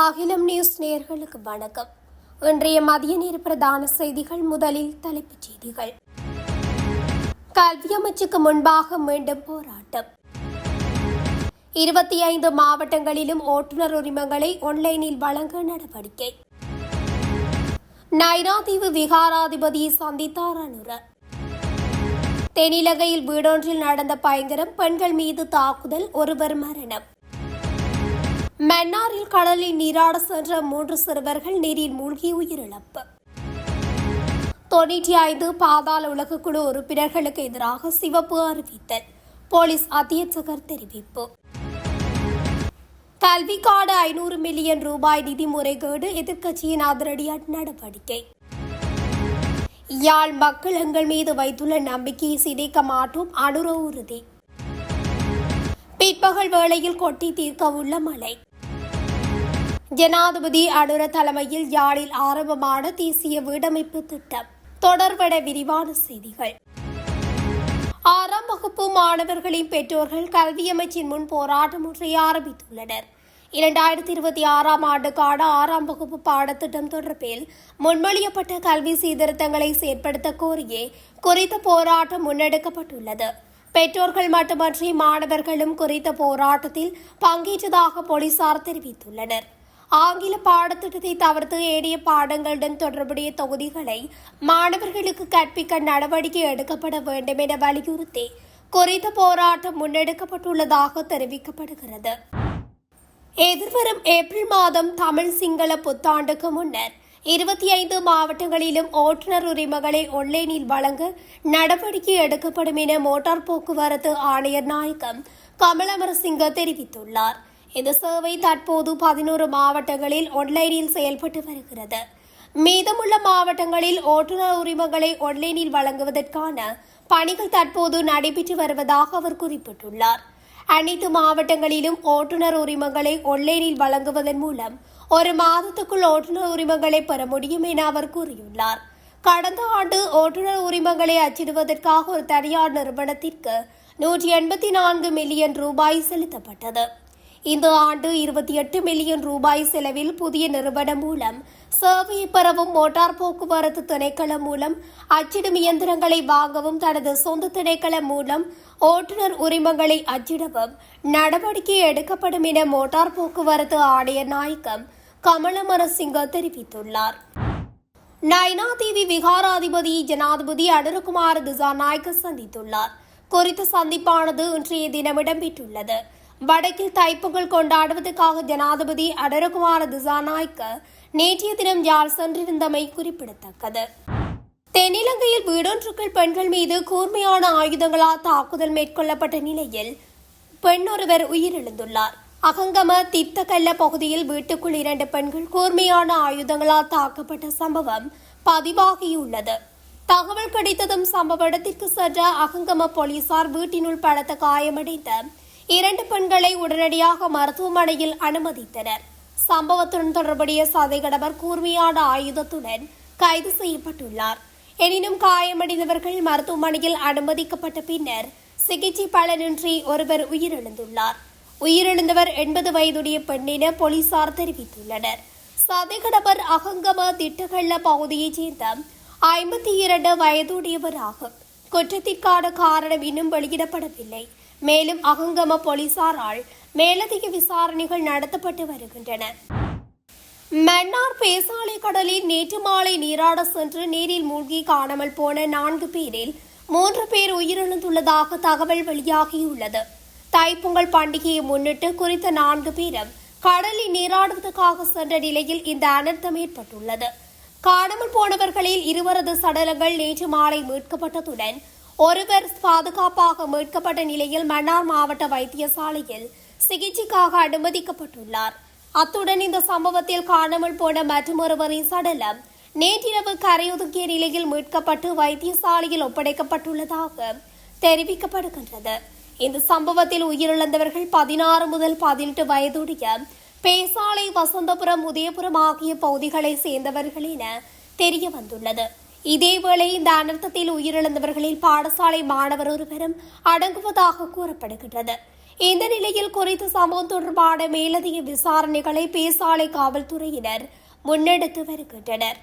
அகிலம் நியூஸ் நேயர்களுக்கு வணக்கம். இன்றைய மதிய நேர பிரதான செய்திகள் முதலில் தலைப்புச் செய்திகள். கல்வி அமைச்சுக்கு முன்பாக மீண்டும் போராட்டம். இருபத்தி ஐந்து மாவட்டங்களிலும் ஓட்டுநர் உரிமங்களை ஆன்லைனில் வழங்க நடவடிக்கை. நைனாதீவு விகாராதிபதியை சந்தித்தார் அனுர தென்னிலங்கையில் வீடொன்றில் நடந்த பயங்கரம் பெண்கள் மீது தாக்குதல் ஒருவர் மரணம். மன்னாரில் கடலில் நீராட சென்ற மூன்று சிறுவர்கள் நீரில் மூழ்கி உயிரிழப்பு. தொன்னூற்றி ஐந்து பாதாள உலக குழு உறுப்பினர்களுக்கு எதிராக சிவப்பு அறிவித்தல். போலீஸ் அத்தியட்சகர் தெரிவிப்பு. கல்விக்காடு ஐநூறு மில்லியன் ரூபாய் நிதி முறைகேடு எதிர்க்கட்சியின் அதிரடி நடவடிக்கை. யாழ் மக்கள் எங்கள் மீது வைத்துள்ள நம்பிக்கையை சிதைக்க மாட்டோம் அனுர உறுதி பிற்பகல் வேளையில் கொட்டி தீர்க்க உள்ள மழை. ஜனாதிபதி அனுர தலைமையில் யாழில் ஆரம்பமான தேசிய வீடமைப்பு திட்டம். தொடர்பட விரிவான செய்திகள். ஆறாம் வகுப்பு மாணவர்களின் பெற்றோர்கள் கல்வி அமைச்சின் முன் போராட்டம் ஒன்றை ஆரம்பித்துள்ளனர். இரண்டாயிரத்தி இருபத்தி ஆறாம் ஆண்டுக்கான ஆறாம் வகுப்பு பாடத்திட்டம் தொடர்பில் முன்மொழியப்பட்ட கல்வி சீர்திருத்தங்களை செயற்படுத்த கோரியே குறித்த போராட்டம் முன்னெடுக்கப்பட்டுள்ளது. பெற்றோர்கள் மட்டுமன்றி மாணவர்களும் குறித்த போராட்டத்தில் பங்கேற்றதாக போலீசார் தெரிவித்துள்ளனர். ஆங்கில பாடத்திட்டத்தை தவிர்த்து ஏனைய பாடங்களுடன் தொடர்புடைய தொகுதிகளை மாணவர்களுக்கு கற்பிக்க நடவடிக்கை எடுக்கப்பட வேண்டும் என வலியுறுத்தி குறித்த போராட்டம் முன்னெடுக்கப்பட்டுள்ளதாக தெரிவிக்கப்படுகிறது. எதிர்வரும் ஏப்ரல் மாதம் தமிழ் சிங்கள புத்தாண்டுக்கு முன்னர் இருபத்தி ஐந்து மாவட்டங்களிலும் ஓட்டுநர் உரிமங்களை ஒன்லைனில் வழங்க நடவடிக்கை எடுக்கப்படும் என மோட்டார் போக்குவரத்து ஆணையர் நாயகம் கமலமரசிங்க தெரிவித்துள்ளார். இந்த சேவை தற்போது பதினோரு மாவட்டங்களில் ஒன்லைனில் செயல்பட்டு வருகிறது. மீதமுள்ள மாவட்டங்களில் ஓட்டுநர் உரிமங்களை ஒன்லைனில் வழங்குவதற்கான பணிகள் தற்போது நடைபெற்று வருவதாக அவர் குறிப்பிட்டுள்ளார். அனைத்து மாவட்டங்களிலும் ஓட்டுநர் உரிமங்களை ஒன்லைனில் வழங்குவதன் மூலம் ஒரு மாதத்துக்குள் ஓட்டுநர் உரிமங்களை பெற முடியும் என அவர் கூறியுள்ளார். கடந்த ஆண்டு ஓட்டுநர் உரிமங்களை அச்சிடுவதற்காக ஒரு தனியார் நிறுவனத்திற்கு நூற்றி எண்பத்தி நான்கு மில்லியன் ரூபாய் செலுத்தப்பட்டது. இந்த ஆண்டு இருபத்தி எட்டு மில்லியன் ரூபாய் செலவில் புதிய நிறுவனம் மூலம் சேவையை பெறவும் மோட்டார் போக்குவரத்து திணைக்களம் மூலம் அச்சிடும் இயந்திரங்களை வாங்கவும் தனது சொந்த திணைக்களம் மூலம் ஓட்டுநர் உரிமங்களை அச்சிடவும் நடவடிக்கை எடுக்கப்படும் என மோட்டார் போக்குவரத்து ஆணையர் நாயகம் கமலமரசிங்க தெரிவித்துள்ளார். நைனாதேவி விகாராதிபதி ஜனாதிபதி அனுரகுமார் திசாநாயக்க சந்தித்துள்ளார். குறித்த சந்திப்பானது இன்றைய தினம் இடம்பெற்றுள்ளது. வடக்கில் தைப்பொங்கல் கொண்டாடுவதற்காக ஜனாதிபதி அடரகுமார திசாநாயக்க நேற்றைய தினம் யாழ் சென்றிருந்தமை குறிப்பிடத்தக்கது. தென்னிலங்கையில் வீடொன்றுக்குள் பெண்கள் மீது கூர்மையான ஆயுதங்களால் தாக்குதல் மேற்கொள்ளப்பட்ட நிலையில் பெண் ஒருவர் உயிரிழந்துள்ளார். அகங்கம தித்தகல்ல பகுதியில் வீட்டுக்குள் இரண்டு பெண்கள் கூர்மையான ஆயுதங்களால் தாக்கப்பட்ட சம்பவம் பதிவாகியுள்ளது. தகவல் கிடைத்ததும் சம்பவ இடத்திற்கு சென்ற அகங்கம போலீசார் வீட்டினுள் பலத்த காயமடைந்த இரண்டு பெண்களை உடனடியாக மருத்துவமனையில் அனுமதித்தனர். சம்பவத்துடன் தொடர்புடைய சதைகடவர் கூர்மையான ஆயுதத்துடன் கைது செய்யப்பட்டுள்ளார். எனினும் காயமடைந்தவர்கள் மருத்துவமனையில் அனுமதிக்கப்பட்ட பின்னர் சிகிச்சை பலனின்றி ஒருவர் உயிரிழந்துள்ளார். உயிரிழந்தவர் எண்பது வயதுடைய பெண் போலீசார் தெரிவித்துள்ளனர். சதைகடவர் அகங்கம திட்டகள்ள பகுதியைச் சேர்ந்த ஐம்பத்தி இரண்டு வயதுடையவர் ஆகும் குற்றத்திற்கான காரணம் இன்னும் வெளியிடப்படவில்லை. மேலும் அகங்கம போலீசாரால் மேலதிக விசாரணைகள் நடத்தப்பட்டு வருகின்றன. மன்னார் பேசாலை கடலில் நேற்று மாலை நீராட சென்று நீரில் மூழ்கி காணாமல் போன நான்கு பேரில் மூன்று பேர் உயிரிழந்துள்ளதாக தகவல் வெளியாகியுள்ளது. தைப்பொங்கல் பண்டிகையை முன்னிட்டு குறித்த நான்கு பேரும் கடலில் நீராடுவதற்காக சென்ற நிலையில் இந்த அனர்த்தம் ஏற்பட்டுள்ளது. காணாமல் போனவர்களில் இருவரது சடலங்கள் நேற்று மாலை மீட்கப்பட்டதுடன் ஒருவர் பாதுகாப்பாக மீட்கப்பட்ட நிலையில் மன்னார் மாவட்ட வைத்தியசாலையில் சிகிச்சைக்காக அனுமதிக்கப்பட்டுள்ளார். அத்துடன் இந்த சம்பவத்தில் காணாமல் போன மற்றொருவரின் சடலம் நேற்றிரவு கரையொதுக்கிய நிலையில் மீட்கப்பட்டு வைத்தியசாலையில் ஒப்படைக்கப்பட்டுள்ளதாக தெரிவிக்கப்படுகின்றது. இந்த சம்பவத்தில் உயிரிழந்தவர்கள் பதினாறு முதல் பதினெட்டு வயதுடைய பேசாலை வசந்தபுரம் உதயபுரம் ஆகிய பகுதிகளை சேர்ந்தவர்கள் என தெரிய வந்துள்ளது இதேவேளை இந்த அனர்த்தத்தில் உயிரிழந்தவர்களில் பாடசாலை மாணவர் ஒருவரும் அடங்குவதாக கூறப்படுகின்றது. இந்த நிலையில் குறித்த சம்பவம் தொடர்பான மேலதிக விசாரணைகளை பேசாலை காவல்துறையினர் முன்னெடுத்து வருகின்றனர்.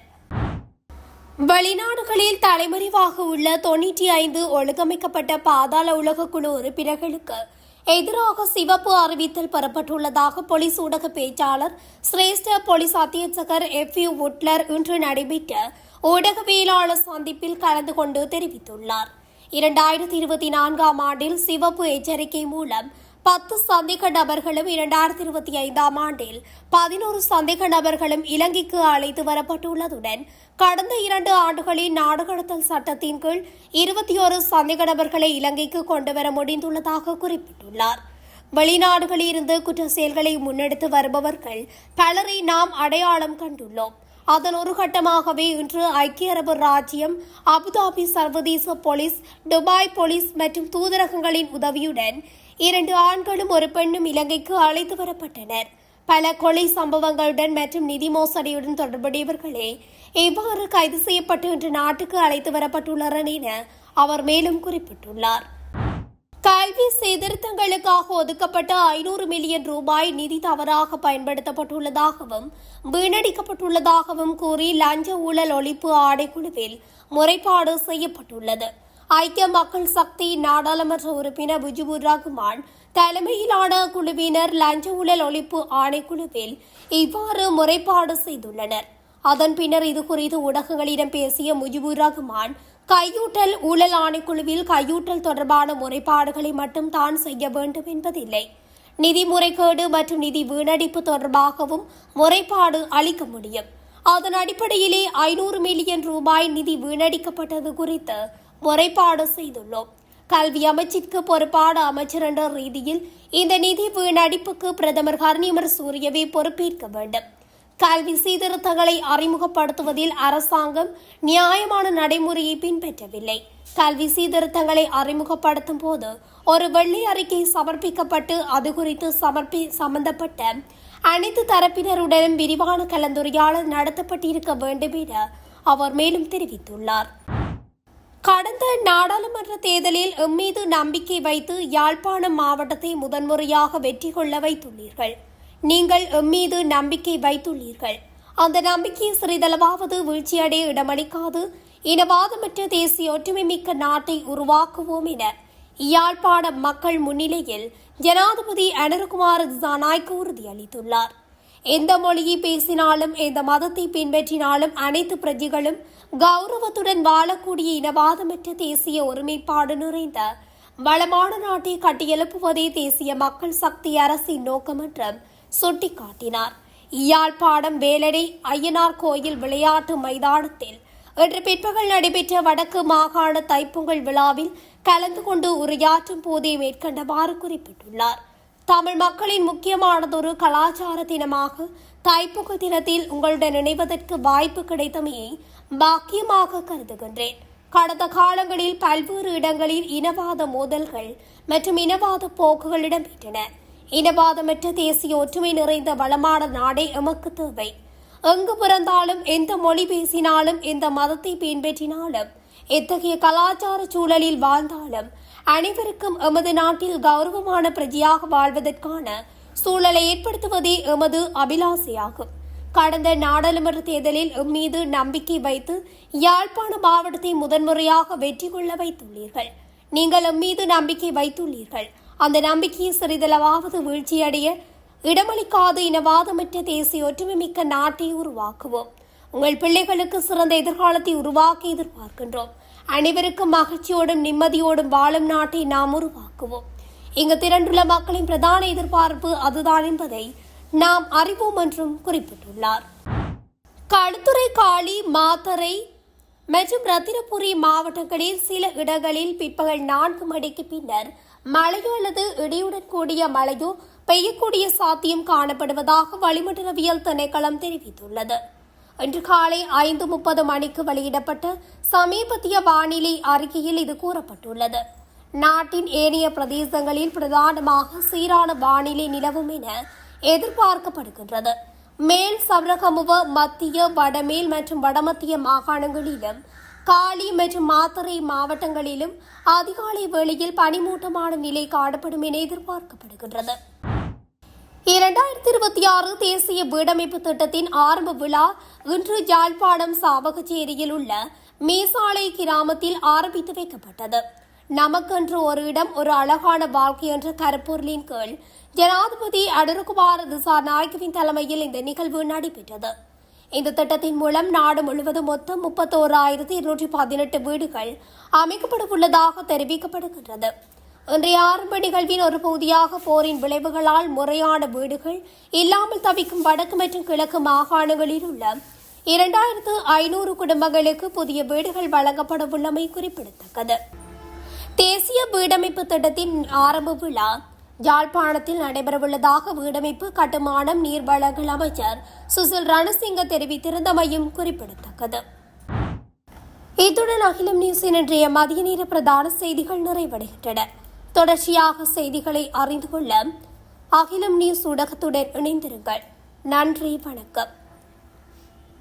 வெளிநாடுகளில் தலைமறைவாக உள்ள தொன்னூற்றி ஐந்து ஒழுங்கமைக்கப்பட்ட பாதாள உலக குழு உறுப்பினர்களுக்கு எதிராக சிவப்பு அறிவித்தல் பெறப்பட்டுள்ளதாக போலீஸ் ஊடக பேச்சாளர் சிரேஷ்ட போலீஸ் அத்தியட்சகர் எஃப் யூ உட்லர் இன்று நடைபெற்ற ஊடகவியலாளர் சந்திப்பில் கலந்து கொண்டு தெரிவித்துள்ளார். இரண்டாயிரத்தி இருபத்தி நான்காம் ஆண்டில் சிவப்பு எச்சரிக்கை மூலம் பத்து சந்தேக நபர்களும் இரண்டாயிரத்தி இருபத்தி ஐந்தாம் ஆண்டில் பதினோரு சந்தேக நபர்களும் இலங்கைக்கு அழைத்து வரப்பட்டுள்ளதுடன் கடந்த இரண்டு ஆண்டுகளில் நாடு கடத்தல் சட்டத்தின் கீழ் இருபத்தி ஒரு சந்தேக நபர்களை இலங்கைக்கு கொண்டுவர முடிந்துள்ளதாக குறிப்பிட்டுள்ளார். வெளிநாடுகளில் இருந்து குற்ற செயல்களை முன்னெடுத்து வருபவர்கள் பலரை நாம் அடையாளம் கண்டுள்ளோம். அதன் ஒரு கட்டமாகவே இன்று ஐக்கிய அரபு ராஜ்யம் அபுதாபி சர்வதேச போலீஸ் துபாய் போலீஸ் மற்றும் தூதரகங்களின் உதவியுடன் இரண்டு ஆண்களும் ஒரு பெண்ணும் இலங்கைக்கு அழைத்து வரப்பட்டனர். பல கொலை சம்பவங்களுடன் மற்றும் நிதி மோசடியுடன் தொடர்புடையவர்களே இவ்வாறு கைது செய்யப்பட்டு இன்று நாட்டுக்கு அழைத்து வரப்பட்டுள்ளனர் என அவர் மேலும் குறிப்பிட்டுள்ளார். கல்வி சீர்திருத்தங்களுக்காக ஒதுக்கப்பட்ட ஐநூறு மில்லியன் ரூபாய் நிதி தவறாக பயன்படுத்தப்பட்டுள்ளதாகவும் வீணடிக்கப்பட்டுள்ளதாகவும் கூறி லஞ்ச ஊழல் ஒழிப்பு ஆடைக்குழுவில் முறைப்பாடு செய்யப்பட்டுள்ளது. ஐக்கிய மக்கள் சக்தி நாடாளுமன்ற உறுப்பினர் முஜிபுர் ரகுமான் தலைமையிலான குழுவினர் லஞ்ச ஊழல் ஒழிப்பு ஆணைக்குழுவில் இவ்வாறு முறைப்பாடு செய்துள்ளனர். அதன் பின்னர் இதுகுறித்து ஊடகங்களிடம் பேசிய முஜிபுர் ரஹ்மான் கையூட்டல் ஊழல் ஆணைக்குழுவில் கையூட்டல் தொடர்பான முறைப்பாடுகளை மட்டும் தான் செய்ய வேண்டும் என்பதில்லை. நிதி முறைகேடு மற்றும் நிதி வீணடிப்பு தொடர்பாகவும் முறைப்பாடு அளிக்க முடியும். அதன் அடிப்படையிலே ஐநூறு மில்லியன் ரூபாய் நிதி வீணடிக்கப்பட்டது குறித்து முறைப்பாடு செய்துள்ளோம். கல்வி அமைச்சிற்கு பொறுப்பான அமைச்சர் என்ற ரீதியில் இந்த நிதி வீணடிப்புக்கு பிரதமர் ஹர்னிமர் சூரியவே பொறுப்பேற்க வேண்டும். கல்வி சீர்திருத்தங்களை அறிமுகப்படுத்துவதில் அரசாங்கம் நியாயமான நடைமுறையை பின்பற்றவில்லை. கல்வி சீர்திருத்தங்களை அறிமுகப்படுத்தும் போது ஒரு வெள்ளை அறிக்கை சமர்ப்பிக்கப்பட்டு அது குறித்து சமர்ப்பி சம்பந்தப்பட்ட அனைத்து தரப்பினருடனும் விரிவான கலந்துரையாடல் நடத்தப்பட்டிருக்க வேண்டும் என அவர் மேலும் தெரிவித்துள்ளார். கடந்த நாடாளுமன்ற தேர்தலில் எம்மீது நம்பிக்கை வைத்து யாழ்ப்பாணம் மாவட்டத்தை முதன்முறையாக வெற்றி கொள்ள வைத்துள்ளீர்கள். நீங்கள் எம்மீது நம்பிக்கை வைத்துள்ளீர்கள். அந்த நம்பிக்கை சிறிதளவாவது வீழ்ச்சியடைய இடமளிக்காது. இனவாதமற்ற தேசிய ஒற்றுமை மிக்க நாட்டை உருவாக்குவோம் என யாழ்ப்பாண மக்கள் முன்னிலையில் ஜனாதிபதி அனர்குமார் திசாநாய்க்கு உறுதியளித்துள்ளார் எந்த மொழியை பேசினாலும் எந்த மதத்தை பின்பற்றினாலும் அனைத்து பிரஜைகளும் கௌரவத்துடன் வாழக்கூடிய இனவாதமற்ற தேசிய ஒருமைப்பாடு நிறைந்த வளமான நாட்டை கட்டியெழுப்புவதே தேசிய மக்கள் சக்தி அரசின் நோக்கம் என்றும் சுட்டிக்காட்டினார். யாழ்ப்பாணம் வேலடை ஐயனார் கோயில் விளையாட்டு மைதானத்தில். இன்று பிற்பகல் நடைபெற்ற வடக்கு மாகாண தைப்பொங்கல் விழாவில் கலந்து கொண்டு உரையாற்றும் போதே மேற்கண்டவாறு குறிப்பிட்டுள்ளார். தமிழ் மக்களின் முக்கியமானதொரு கலாச்சார தினமாக தைப்பொங்கல் தினத்தில் உங்களுடன் இணைவதற்கு வாய்ப்பு கிடைத்தமையை பாக்கியமாக கருதுகின்றேன். கடந்த காலங்களில் பல்வேறு இடங்களில் இனவாத மோதல்கள் மற்றும் இனவாத போக்குகள் இடம்பெற்றன. இனவாதமற்ற தேசிய ஒற்றுமை நிறைந்த வளமான நாடே எமக்கு தேவை. எங்கு பிறந்தாலும் எந்த மொழி பேசினாலும் எந்த மதத்தை பின்பற்றினாலும் எத்தகைய கலாச்சார சூழலில் வாழ்ந்தாலும் அனைவருக்கும் எமது நாட்டில் கௌரவமான பிரஜையாக வாழ்வதற்கான சூழலை ஏற்படுத்துவதே எமது அபிலாசையாகும். கடந்த நாடாளுமன்ற தேர்தலில் எம்மீது நம்பிக்கை வைத்து யாழ்ப்பாண மாவட்டத்தை முதன்முறையாக வெற்றி கொள்ள வைத்துள்ளீர்கள். நீங்கள் எம்மீது நம்பிக்கை வைத்துள்ளீர்கள். அந்த நம்பிக்கையை சிறிதளவாவது வீழ்ச்சியடைய இடமளிக்காது இனவாதமற்ற தேசிய ஒற்றுமை மிக்க நாட்டை உருவாக்குவோம். உங்கள் பிள்ளைகளுக்கு சிறந்த எதிர்காலத்தை உருவாக்க எதிர்பார்க்கின்றோம். அனைவருக்கும் மகிழ்ச்சியோடும் நிம்மதியோடும் வாழும் நாட்டை நாம் உருவாக்குவோம். இங்கு திரண்டுள்ள மக்களின் பிரதான எதிர்பார்ப்பு அதுதான் என்பதை நாம் அறிவோம் என்றும் குறிப்பிட்டுள்ளார். களுத்துறை காளி மாத்தரை மற்றும் ரத்தினபுரி மாவட்டங்களில் சில இடங்களில் பிற்பகல் நான்கு மணிக்கு பின்னர் மழையோ அல்லது இடியுடன் கூடிய மழையோ பெய்யக்கூடிய சாத்தியம் காணப்படுவதாக வளிமண்டலவியல் திணைக்களம் தெரிவித்துள்ளது. இன்று காலை ஐந்து முப்பது மணிக்கு வெளியிடப்பட்ட சமீபத்திய வானிலை அறிக்கையில் இது கூறப்பட்டுள்ளது. நாட்டின் ஏனைய பிரதேசங்களில் பிரதானமாக சீரான வானிலை நிலவும் என எதிர்பார்க்கப்படுகின்றது. மேல் சவரகமுவ மத்திய வடமேல் மற்றும் வடமத்திய மாகாணங்களிலும் காலி மற்றும் மாத்தறை மாவட்டங்களிலும் அதிகாலை வேளையில் பனிமூட்டமான நிலை காணப்படும் என எதிர்பார்க்கப்படுகின்றது. இரண்டாயிரத்தி இருபத்தி ஆறு தேசிய வீடமைப்பு திட்டத்தின் ஆரம்ப விழா இன்று யாழ்ப்பாணம் சாவகச்சேரியில் உள்ள மேசாலை கிராமத்தில் ஆரம்பித்து வைக்கப்பட்டது. நமக்கென்று ஒரு இடம் ஒரு அழகான வாழ்க்கை என்ற கருப்பொருளின் கீழ் ஜனாதிபதி அடருகுமார் திசா நாயகவின் தலைமையில் இந்த நிகழ்வு நடைபெற்றது. இந்த திட்டத்தின் மூலம் நாடு முழுவதும் மொத்தம் முப்பத்தோராயிரத்தி இருநூற்றி பதினெட்டு வீடுகள் அமைக்கப்பட உள்ளதாக தெரிவிக்கப்படுகின்றது. இன்றைய ஆரம்ப நிகழ்வின் ஒரு பகுதியாக போரின் விளைவுகளால் முறையான வீடுகள் இல்லாமல் தவிக்கும் வடக்கு மற்றும் கிழக்கு மாகாணங்களில் உள்ள இரண்டாயிரத்து ஐநூறு குடும்பங்களுக்கு புதிய வீடுகள் வழங்கப்பட உள்ளமை குறிப்பிடத்தக்கது. தேசிய வீடமைப்பு திட்டத்தின் ஆரம்ப விழா யாழ்ப்பாணத்தில் நடைபெறவுள்ளதாக வீடமைப்பு கட்டுமானம் நீர்வளங்கள் அமைச்சர் சுசில் ரணசிங்க தெரிவித்திருந்தமையும் குறிப்பிடத்தக்கது. இத்துடன் அகிலம் நியூஸின் இன்றைய மதிய நேர பிரதான செய்திகள் நிறைவடைகின்றன. தொடர்ச்சியாக செய்திகளை அறிந்து கொள்ள அகிலம் நியூஸ் ஊடகத்துடன் இணைந்திருங்கள். நன்றி வணக்கம்.